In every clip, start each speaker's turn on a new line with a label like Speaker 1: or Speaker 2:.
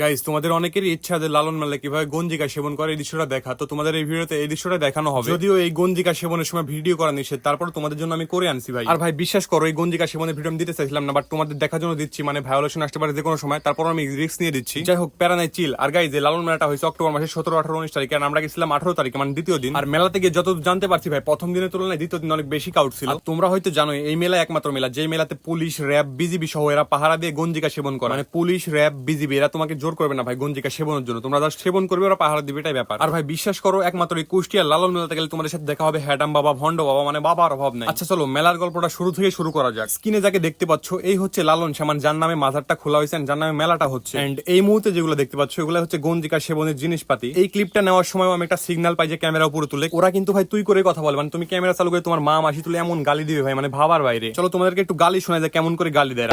Speaker 1: Guys তোমাদের অনেকেরই ইচ্ছা যে লালন মেলা কীভাবে গঞ্জিকা সেবন করে, এই দৃশ্যটা দেখা। তো তোমাদের এই ভিডিওতে এই দৃশ্যটা দেখানো হবে। যদিও এই গঞ্জিকা সেবনের সময় ভিডিও করা নিষেধ তারপর তোমাদের জন্য আমি করে আনছি ভাই। আর ভাই, বিশ্বাস করো, এই গঞ্জিকা সেবনের ভিডিও দিতে চাইছিলাম না বাট তোমাদের দেখার জন্য দিচ্ছি মানে ভায়োলেশন আসতে পারে যে কোনো সময়। তারপর আমি রিস্ক নিয়ে দিচ্ছি। যাই হোক, প্যারা নাই চিল আর গাইজ লালন মেলাটা হয়েছে অক্টোবর মাসের সতেরো, আঠারো, উনিশ তারিখে, আর আমরা গেছিলাম আঠারো তারিখে মানে দ্বিতীয় দিন। আর মেলাতে গিয়ে যত জানতে পারছি ভাই, প্রথম দিনের তুলনায় দ্বিতীয় দিন অনেক বেশি কাউট ছিল। তোমরা হয়তো জানো এই মেলা একমাত্র মেলা যে মেলাতে পুলিশ র্যাব বিজিবি সহ এরা পাহারা দিয়ে গঞ্জিকা সেবন করে। মানে পুলিশ র্যাব বিজিবি এরা তোমাকে জোর করবে না ভাই গঞ্জিকা সেবনের জন্য। তোমরা যারা সেবন করবে, ওরা পাহাড় দিবে, এটাই ব্যাপার। আর ভাই, বিশ্বাস করো, একমাত্র এই কুষ্টিয়া লালন মেলাতে গেলে তোমাদের সাথে দেখা হবে হ্যাডাম বাবা ভন্ড বাবা মানে বাবার অভাব নাই। আচ্ছা চলো, মেলার গল্পটা শুরু থেকে শুরু করা যাক। স্ক্রিনে যাকে দেখতে পাচ্ছ, এই হচ্ছে লালন সামান যার নামে মাজারটা খোলা হয়েছে যার নামে মেলাটা হচ্ছে। এন্ড এই মুহূর্তে যেগুলো দেখতে পাচ্ছ, এগুলো হচ্ছে গঞ্জিকা সেবনের জিনিসপাতি। এই ক্লিপটা নেওয়ার সময় আমি একটা সিগন্যাল পাই যে ক্যামেরা উপরে তুলে। ওরা কিন্তু ভাই, তুই করে কথা বলে। মানে তুমি ক্যামেরা চালু করে তোমার মা মাসি তুলে এমন গালি দিবে ভাই মানে ভাবার বাইরে। চলো, তোমাদেরকে একটু গালি শোনা যায় কেমন করে গালি দেয়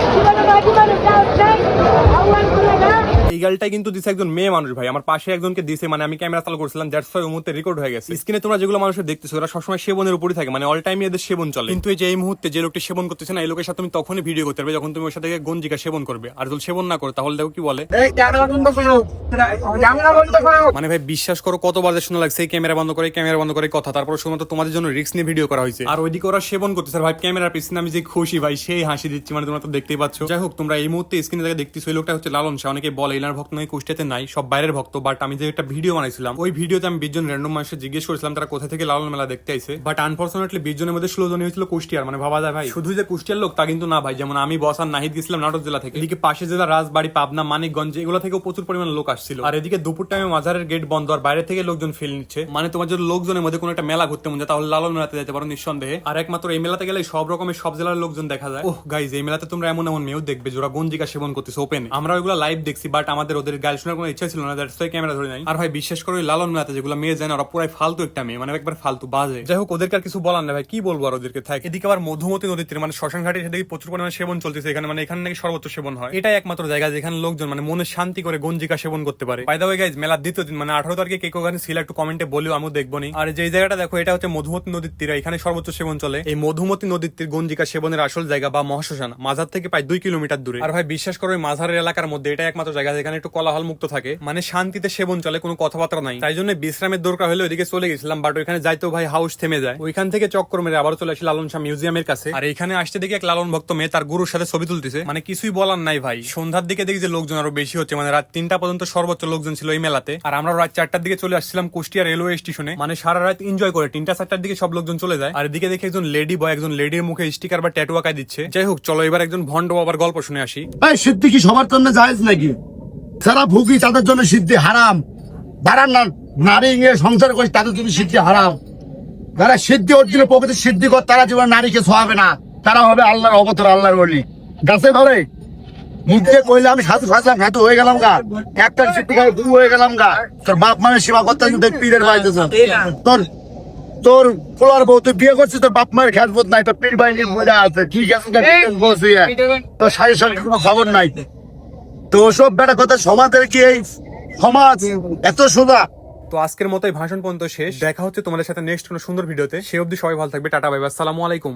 Speaker 1: Gimana Mbak? Gimana? এরা। কিন্তু দিছে একজন মেয়ে মানুষ ভাই। আমার পাশে একজনকে দিছে মানে আমি ক্যামেরা চালু করছিলাম দ্যাটস ওয়াই ওই মুহূর্তে রেকর্ড হয়ে গেছে। স্ক্রিনে তোমরা যেগুলো মানুষের দেখতেছো ওরা সবসময় সেবনের উপরই থাকে মানে অল টাইম এদের সেবন চলে। কিন্তু এই যে এই মুহূর্তে যে লোকটি সেবন করতেছে না এই লোকের সাথে তুমি তখনই ভিডিও করতে পারবে যখন তুমি ওর সাথে গঞ্জিকা সেবন করবে। আর যদি সেবন না করো তাহলে দেখো কি বলে?
Speaker 2: এই
Speaker 1: মানে ভাই বিশ্বাস করো কতবার শোনা লাগছে এই ক্যামেরা বন্ধ করে ক্যামেরা বন্ধ করে কথা। তারপর শুধুমাত্র তোমাদের জন্য রিক্স নিয়ে ভিডিও করা হয়েছে। আর ওইদিকে ওরা সেবন করতেছে ভাই ক্যামেরার পিছনে আমি যে খুশি ভাই সেই হাসি দিচ্ছি মানে তোমরা তো দেখতেই পাচ্ছ। যাই হোক তোমরা এই মুহূর্তে স্ক্রিনে দেখে দেখতেছো ওই লোকটা হচ্ছে লালন শাহ অনেকে বলে ইনার ভক্ত নয় কুষ্টিয়াতে নাই, সব বাইরের ভক্ত বাট আমি যে একটা ভিডিও বানাইছিলাম, ওই ভিডিওতে আমি বিশজন র্যান্ডম মানুষের জিজ্ঞেস করেছিলাম, তারা কোথা থেকে লালন মেলা দেখতে আইছে? বাট আনফর্চুনেটলি বিশজনের মধ্যে ষোলো জন হয়েছিল কুষ্টিয়ার মানে ভাবা যায় ভাই। শুধু যে কুষ্টিয়ার লোক, তা কিন্তু না ভাই। যেমন আমি, বস আর নাহিদ গেছিলাম নাটক জেলা থেকে। এদিকে পাশে জেলা রাজবাড়ি, পাবনা, মানিকগঞ্জ, এগুলো থেকেও প্রচুর পরিমাণ লোক আসছিল। আর এদিকে দুপুর টাইমে মাজারের গেট বন্ধ, আর বাইরে থেকে লোকজন ফিল নিচ্ছে। মানে তোমার যদি লোকজনের মধ্যে কোনো একটা মেলা ঘুরতে মন যায়, তাহলে লালন মেলাতে যেতে পারো নিঃসন্দেহে। আর একমাত্র এই মেলাতে গেলে সব রকমের সব জেলার লোকজন দেখা যায়। ওহ গাইজ এই মেলাতে তোমরা এমন এমন মেয়েও দেখবে, যারা গঞ্জিকা সেবন করতেছে ওপেন আমরা ওইগুলো লাইভ দেখছি বাট আমাদের ওদের গাল শোনার কোনো ইচ্ছা ছিল না দ্যাটস ক্যামেরা ধরে নাই। আর ভাই, বিশ্বাস করো লালন মেলাতে যেগুলো মেয়ে যায় না, ওরা পুরাই ফালতু একটা মেয়ে মানে একবার ফালতু বাজে। যাই হোক, ওদেরকে আর কিছু বলার না ভাই, কি বলব আর ওদেরকে? থাক, এদিকে আবার মধুমতি নদীর তীরে মানে শ্মশান ঘাটে সেদিকে প্রচুর পরিমাণে সেবন চলতেছে এখানে মানে এখানে নাকি সর্বোচ্চ সেবন হয়। এটাই একমাত্র জায়গা যেখানে লোকজন মানে মনে শান্তি করে গঞ্জিকা সেবন করতে পারে। বাইদা ওই গাইজ মেলার দ্বিতীয় দিন মানে আঠারো তারিখে কে ওখানে ছিল একটু কমেন্টে বলিও, আমিও দেখব নি। আর যে জায়গাটা দেখো, এটা হচ্ছে মধুমতি নদীর তীরে এখানে সর্বোচ্চ সেবন চলে। এই মধুমতি নদীর তীর গঞ্জিকা সেবনের আসল জায়গা বা মহাশ্মশান মাঝার থেকে প্রায় দুই কিলোমিটার দূরে। আর ভাই, বিশ্বাস করো মাঝারের এলাকার মধ্যে এটা একমাত্র জায়গা যেখানে একটু কোলাহল মুক্ত থাকে। মানে শান্তিতে সেবন চলে, কোনো কথাবার্তা নাই। তাই জন্য বিশ্রামের দরকার হলে ওইদিকে চলে গেছিলাম বাট ওইখানে যাইতেও ভাই হাউস থেমে যায়। ওইখান থেকে চক্কর মেরে আবার চলে আসি লালন শাহ মিউজিয়ামের কাছে। আর এখানে আসতে দেখি এক লালন ভক্ত মেয়ে তার গুরুর সাথে ছবি তুলতেছে। মানে কিছুই বলার নাই ভাই। সন্ধ্যার দিকে দেখি যে লোকজন আরও বেশি হচ্ছে। মানে রাত তিনটা পর্যন্ত সর্বোচ্চ লোকজন ছিল এই মেলাতে। আর আমরা রাত চারটার দিকে চলে আসছিলাম কুষ্টিয়া রেলওয়ে স্টেশনে। মানে সারা রাত এনজয় করে, তিনটা চারটার দিকে সব লোকজন চলে যায়। আর এদিকে দেখে একজন লেডি বয় একজন লেডির মুখে স্টিকার বা ট্যাটু আঁকায় দিচ্ছে। যাই হোক, চলো এবার একজন ভন্ড বাবার গল্প শুনে আসি।
Speaker 3: এই সিদ্ধি কি সবার জন্য জায়েজ নাকি? যারা ভুগি তাদের জন্য সিদ্ধি হারাম। যারা নারী নিয়ে সংসার করে তাদের জন্য সিদ্ধি হারাম। যারা সিদ্ধি অর্জুনের প্রকৃতির সিদ্ধি কর তারা জীবন নারীকে ছোঁয়াবে না। তারা হবে আল্লাহর অবতর আল্লাহর বলি গাছে মুখ দিয়ে কইলে আমি সাধু সাজলাম হয়ে গেলাম গা। একটা সিদ্ধি হয়ে গেলাম গা। তোর বাপ মায়ের সেবা করতে পীরের বাড়িতে তোর তোর পোলার বউ তুই বিয়ে করছিস তোর বাপ মায়ের খেয়াল নাই তোর পীর মজা আছে। ঠিক আছে তোর শাড়ির সঙ্গে কোনো খবর নাই। তো ওসব বেটা কথা, সমাজের কি এই সমাজ এত সোজা?
Speaker 1: তো আজকের মতোই ভাষণ পর্যন্ত শেষ। দেখা হচ্ছে তোমাদের সাথে নেক্সট কোনো সুন্দর ভিডিওতে। সে অব্দি সবাই ভালো থাকবে। টাটা বাই আসসালামু আলাইকুম।